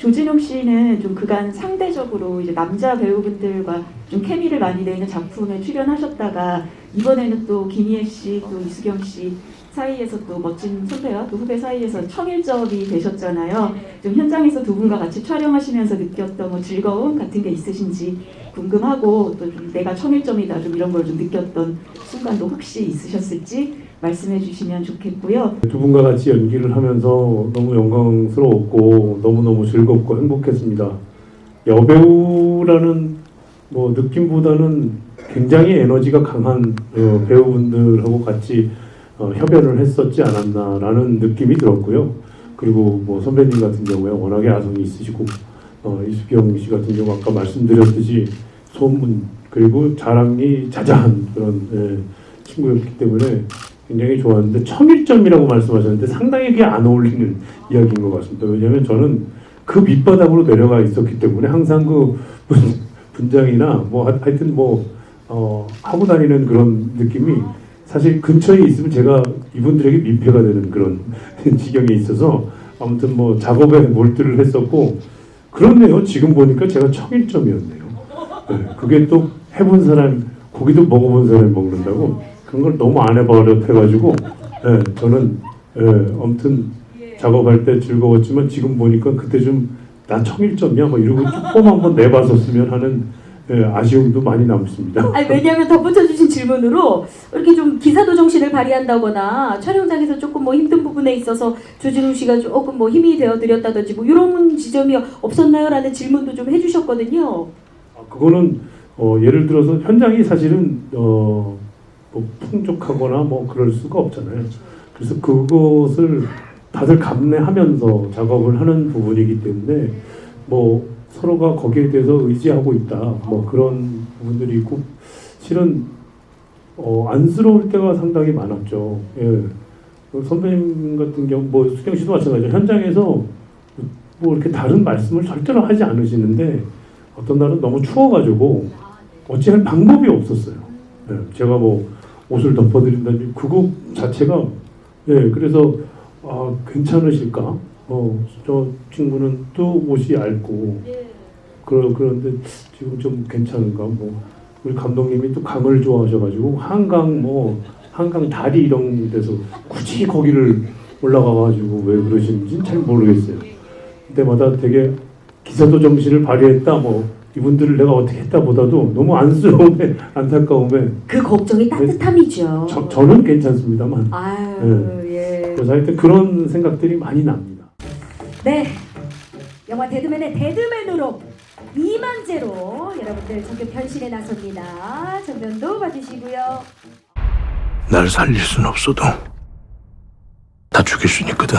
조진웅 씨는 좀 그간 상대적으로 이제 남자 배우분들과 좀 케미를 많이 내는 작품에 출연하셨다가 이번에는 또 김희애 씨, 또 이수경 씨 사이에서 또 멋진 선배와 또 후배 사이에서 청일점이 되셨잖아요. 좀 현장에서 두 분과 같이 촬영하시면서 느꼈던 뭐 즐거움 같은 게 있으신지 궁금하고 또 좀 내가 청일점이다 좀 이런 걸 좀 느꼈던 순간도 혹시 있으셨을지 말씀해 주시면 좋겠고요. 두 분과 같이 연기를 하면서 너무 영광스러웠고 너무너무 즐겁고 행복했습니다. 여배우라는 뭐 느낌보다는 굉장히 에너지가 강한 어, 배우분들하고 같이 어, 협연을 했었지 않았나라는 느낌이 들었고요. 그리고 뭐 선배님 같은 경우에 워낙에 아성이 있으시고 어, 이수경 씨 같은 경우 아까 말씀드렸듯이 소문 그리고 자랑이 자자한 그런 예, 친구였기 때문에 굉장히 좋았는데 청일점이라고 말씀하셨는데 상당히 그게 안 어울리는 이야기인 것 같습니다. 왜냐하면 저는 그 밑바닥으로 내려가 있었기 때문에 항상 그 분- 분장이나 뭐 하- 하여튼 뭐 어, 하고 다니는 그런 느낌이 사실 근처에 있으면 제가 이분들에게 민폐가 되는 그런 지경에 있어서 아무튼 뭐 작업에 몰두를 했었고 그렇네요. 지금 보니까 제가 청일점이었네요. 네, 그게 또 해본 사람 고기도 먹어본 사람이 먹는다고 그런 걸 너무 안 해버릇해가지고 예, 저는 예, 아무튼 작업할 때 즐거웠지만 지금 보니까 그때 좀 나 청일점이야 뭐 이러고 조금 한번 내봤었으면 하는 예, 아쉬움도 많이 남습니다. 아니 왜냐하면 덧붙여 주신 질문으로 이렇게 좀 기사도 정신을 발휘한다거나 촬영장에서 조금 뭐 힘든 부분에 있어서 조진웅 씨가 조금 뭐 힘이 되어 드렸다든지 뭐 이런 지점이 없었나요라는 질문도 좀 해주셨거든요. 아, 그거는 어, 예를 들어서 현장이 사실은 어, 뭐 풍족하거나 뭐 그럴 수가 없잖아요. 그래서 그것을 다들 감내하면서 작업을 하는 부분이기 때문에 뭐 서로가 거기에 대해서 의지하고 있다. 뭐 그런 부분들이 있고 실은 어, 안쓰러울 때가 상당히 많았죠. 예. 그 선배님 같은 경우 뭐 수경 씨도 마찬가지죠. 현장에서 뭐 이렇게 다른 말씀을 절대로 하지 않으시는데 어떤 날은 너무 추워가지고 어찌할 방법이 없었어요. 예, 제가 뭐 옷을 덮어드린다든지 그거 자체가 예 그래서 아 괜찮으실까? 어저 친구는 또 옷이 얇고 그러 그런데 지금 좀 괜찮은가? 뭐 우리 감독님이 또 강을 좋아하셔가지고 한강 뭐 한강 다리 이런 데서 굳이 거기를 올라가가지고 왜 그러시는지 잘 모르겠어요. 그때마다 되게 기사도 정신을 발휘했다 뭐 이분들을 내가 어떻게 했다보다도 너무 안쓰러움에 안타까움에 그 걱정이 따뜻함이죠. 저, 저는 괜찮습니다만 아유 예. 그래서 하여튼 그런 생각들이 많이 납니다. 네. 영화 데드맨의 데드맨으로 이만재로 여러분들 전격 변신에 나섭니다. 전면도 봐주시고요. 날 살릴 순 없어도 다 죽일 순 있거든.